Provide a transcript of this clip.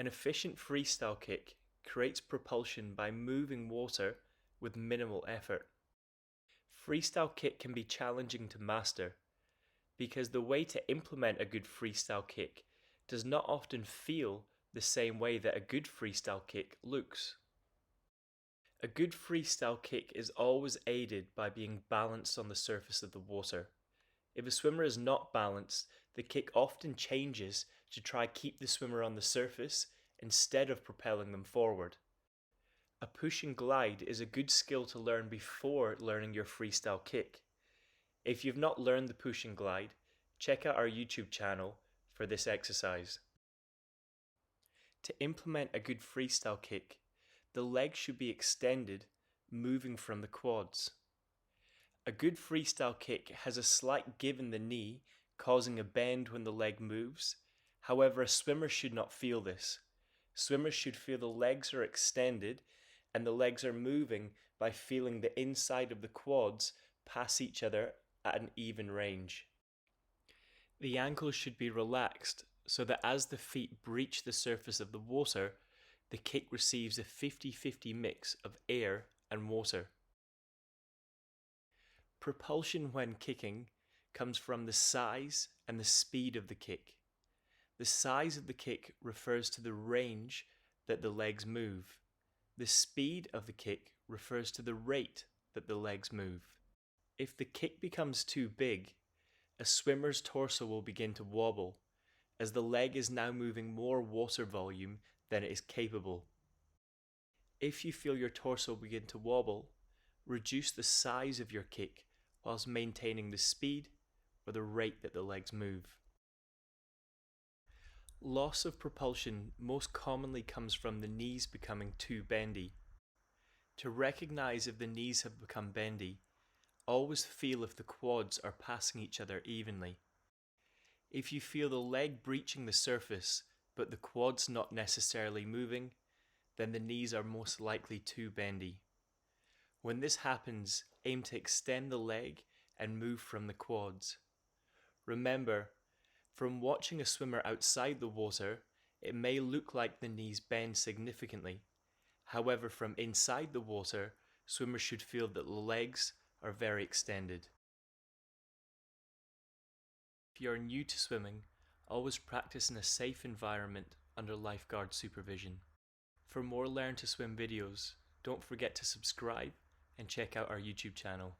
An efficient freestyle kick creates propulsion by moving water with minimal effort. Freestyle kick can be challenging to master because the way to implement a good freestyle kick does not often feel the same way that a good freestyle kick looks. A good freestyle kick is always aided by being balanced on the surface of the water. If a swimmer is not balanced, the kick often changes to try to keep the swimmer on the surface instead of propelling them forward. A push and glide is a good skill to learn before learning your freestyle kick. If you've not learned the push and glide, check out our YouTube channel for this exercise. To implement a good freestyle kick, the leg should be extended, moving from the quads. A good freestyle kick has a slight give in the knee, causing a bend when the leg moves. However, a swimmer should not feel this. Swimmers should feel the legs are extended and the legs are moving by feeling the inside of the quads pass each other at an even range. The ankles should be relaxed so that as the feet breach the surface of the water, the kick receives a 50 50 mix of air and water. Propulsion when kicking comes from the size and the speed of the kick. The size of the kick refers to the range that the legs move. The speed of the kick refers to the rate that the legs move. If the kick becomes too big, a swimmer's torso will begin to wobble, as the leg is now moving more water volume than it is capable. If you feel your torso begin to wobble, reduce the size of your kick whilst maintaining the speed or the rate that the legs move. Loss of propulsion most commonly comes from the knees becoming too bendy. To recognize if the knees have become bendy, always feel if the quads are passing each other evenly. If you feel the leg breaching the surface but the quads not necessarily moving, then the knees are most likely too bendy. When this happens, aim to extend the leg and move from the quads. Remember, from watching a swimmer outside the water, it may look like the knees bend significantly. However, from inside the water, swimmers should feel that the legs are very extended. If you are new to swimming, always practice in a safe environment under lifeguard supervision. For more Learn to Swim videos, don't forget to subscribe and check out our YouTube channel.